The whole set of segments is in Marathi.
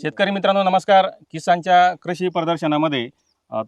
शेतकरी मित्रांनो नमस्कार. किसानच्या कृषी प्रदर्शनामध्ये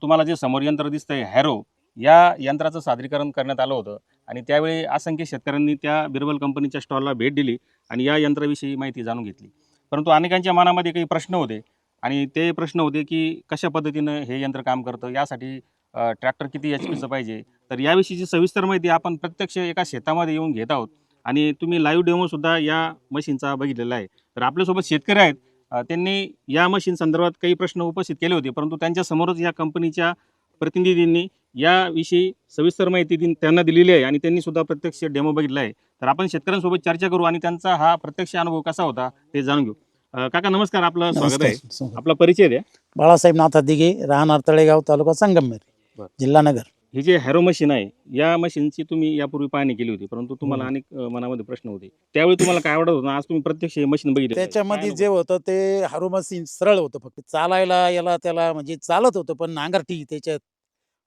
तुम्हाला जे समोर यंत्र दिसतंय हॅरो या यंत्राचं सादरीकरण करण्यात आलं होतं. आणि त्यावेळी असंख्य शेतकऱ्यांनी त्या बिरबल कंपनीच्या स्टॉलला भेट दिली आणि या यंत्राविषयी माहिती जाणून घेतली. परंतु अनेकांच्या मनामध्ये काही प्रश्न होते आणि ते प्रश्न होते की कशा पद्धतीनं हे यंत्र काम करतं? यासाठी ट्रॅक्टर किती एच पीचं पाहिजे? तर याविषयीची सविस्तर माहिती आपण प्रत्यक्ष एका शेतामध्ये येऊन घेत आहोत. आणि तुम्ही लाईव्ह डेमोसुद्धा या मशीनचा बघितलेला आहे. तर आपल्यासोबत शेतकरी आहेत. त्यांनी या मशीन संदर्भात काही प्रश्न उपस्थित केले होते. परंतु त्यांच्यासमोरच या कंपनीच्या प्रतिनिधींनी याविषयी सविस्तर माहिती दिन- त्यांना दिलेली आहे आणि त्यांनी सुद्धा प्रत्यक्ष डेमो बघितला आहे. तर आपण शेतकऱ्यांसोबत चर्चा करू आणि त्यांचा हा प्रत्यक्ष अनुभव कसा होता ते जाणून घेऊ. काका नमस्कार. आपलं स्वागत आहे. आपला परिचय द्या. बाळासाहेब नाथा दिघे राहणार तळेगाव तालुका संगमनेर बरं. जिल्हा नगर. ही जे हॅरो मशीन आहे या मशीनची तुम्ही यापूर्वी पाहणी केली होती परंतु तुम्हाला. अनेक अ, मनामध्ये प्रश्न होते. त्यावेळी तुम्हाला काय आवडत होतं? आज तुम्ही प्रत्यक्ष हे मशीन बघितलं. त्याच्यामध्ये जे होतं ते हारू मशीन सरळ होतं फक्त. चालायला याला त्याला म्हणजे चालत होतं पण नांगरटी त्याच्यात.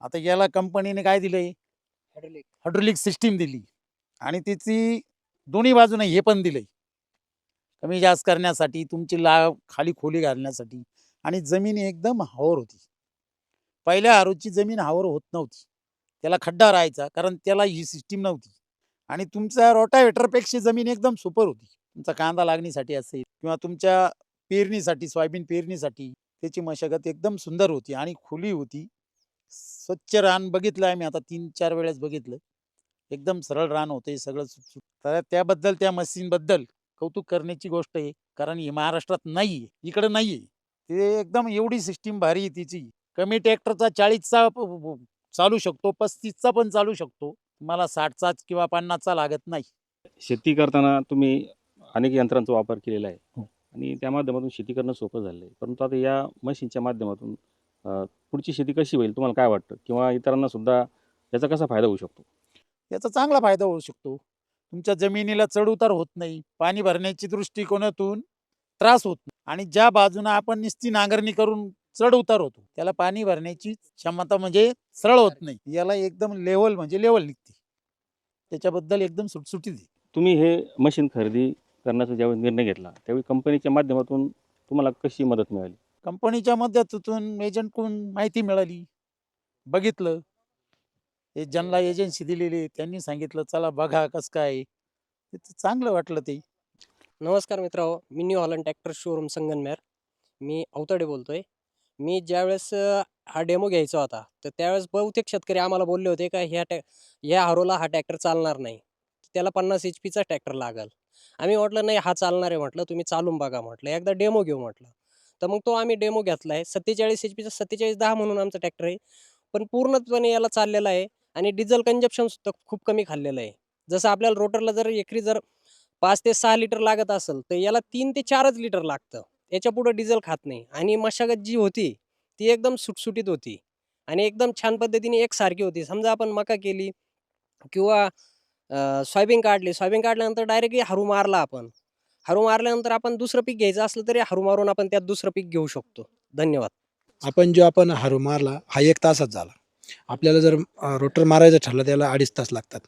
आता याला कंपनीने काय दिलंय? हायड्रोलिक सिस्टीम दिली. आणि तिची दोन्ही बाजूने हे पण दिलंय. कमी जास्त करण्यासाठी तुमची ला खाली खोली घालण्यासाठी. आणि जमीन एकदम हावर होती. पहिल्या हारूची जमीन हावर होत नव्हती. त्याला खड्डा राहायचा कारण त्याला ही सिस्टीम नव्हती. आणि तुमच्या रोटावेटरपेक्षा जमीन एकदम सुपर होती. तुमचा कांदा लागणीसाठी असेल किंवा तुमच्या पेरणीसाठी सोयाबीन पेरणीसाठी त्याची मशागत एकदम सुंदर होती आणि खुली होती. स्वच्छ रान बघितलं आहे मी आता तीन चार वेळेस बघितलं. एकदम सरळ रान होते सगळं सुटसुट तर त्याबद्दल त्या मशीनबद्दल कौतुक करण्याची गोष्ट आहे कारण ही महाराष्ट्रात नाही आहे इकडं नाही आहे ते एकदम एवढी सिस्टीम भारी आहे तिची. कमी ट्रॅक्टरचा चाळीसचा चालू शकतो पस्तीसचा पण चालू शकतो. मला साठचा किंवा पन्नासचा लागत नाही. शेती करताना तुम्ही अनेक यंत्रांचा वापर केलेला आहे. हो. आणि त्या माध्यमातून शेती करणं सोपं झालं आहे परंतु आता या मशीनच्या माध्यमातून पुढची शेती कशी होईल तुम्हाला काय वाटतं? किंवा इतरांना सुद्धा याचा कसा फायदा होऊ शकतो? याचा चांगला फायदा होऊ शकतो. तुमच्या जमिनीला चढउतार होत नाही. पाणी भरण्याची दृष्टिकोनातून त्रास होत नाही. आणि ज्या बाजूनं आपण निस्ती नांगरणी करून चढ उतार होतो. त्याला पाणी भरण्याची क्षमता म्हणजे सरळ होत नाही. याला एकदम लेवल म्हणजे लेवल निघते. त्याच्याबद्दल एकदम सुटसुटीत आहे. तुम्ही हे मशीन खरेदी करण्याचा ज्यावेळी निर्णय घेतला त्यावेळी कंपनीच्या माध्यमातून तुम्हाला कशी मदत मिळाली? कंपनीच्या मदतीतून एजंटकडून माहिती मिळाली. बघितलं. हे ज्यांना एजन्सी दिलेली त्यांनी सांगितलं चला बघा कसं काय चांगलं वाटलं ते. नमस्कार मित्रांनो मी New Holland tractor showroom Sangamner. मी अवतडे बोलतोय. मी ज्यावेळेस अ, हा डेमो घ्यायचा होता तर त्यावेळेस बहुतेक शेतकरी आम्हाला बोलले होते का ह्या टॅ ह्या हरोला हा ट्रॅक्टर चालणार नाही. त्याला पन्नास एच पीचा ट्रॅक्टर लागल. आम्ही म्हटलं नाही हा चालणार आहे म्हटलं. तुम्ही चालून बघा म्हटलं. एकदा डेमो घेऊ म्हटलं. तर मग तो आम्ही डेमो घेतला आहे. सत्तेचाळीस एच पीचा सत्तेचाळीस दहा म्हणून आमचा ट्रॅक्टर आहे. पण पूर्णपणे याला चाललेला आहे आणि डिझेल कंजप्शन सुद्धा खूप कमी खाल्लेलं आहे. जसं आपल्याला रोटरला जर एकरी जर पाच ते सहा लिटर लागत असेल तर याला तीन ते चारच लिटर लागतं. याच्या पुढं डिझेल खात नाही. आणि मशागत जी होती ती एकदम सुटसुटीत होती. आणि एकदम छान पद्धतीने एकसारखी होती. समजा आपण मका केली किंवा सोयाबीन काढली. सोयाबीन काढल्यानंतर डायरेक्टली हरू मारला आपण. हरू मारल्यानंतर आपण दुसरं पीक घ्यायचं असलं तरी हरू मारून आपण त्यात दुसरं पीक घेऊ शकतो. धन्यवाद. आपण जो आपण हारू मारला हा एक तासात झाला. आपल्याला जर रोटर मारायचं ठरलं त्याला अडीच तास लागतात.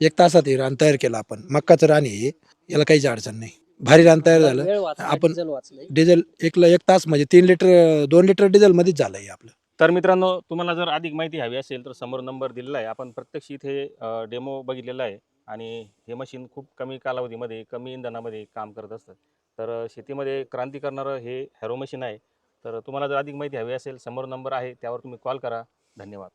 एक तासात हे रान तयार केलं आपण. मक्काचं रान हे याला काहीच अडचण नाही. भारी रान तयार झालं. वाचला आपण- डिझेल वाचलंय. डिझेल एकला एक तास म्हणजे तीन लिटर दोन लिटर डिझेल मध्येच झालं हे आपलं. तर मित्रांनो तुम्हाला जर अधिक माहिती हवी असेल तर समोर नंबर दिलेला आहे. आपण प्रत्यक्ष इथे डेमो बघितलेला आहे आणि हे मशीन खूप कमी कालावधीमध्ये कमी इंधनामध्ये काम करत असतं. तर अ, शेतीमध्ये क्रांती करणारं हे हॅरो मशीन आहे. तर तुम्हाला जर अधिक माहिती हवी असेल समोर नंबर आहे त्यावर तुम्ही कॉल करा. धन्यवाद.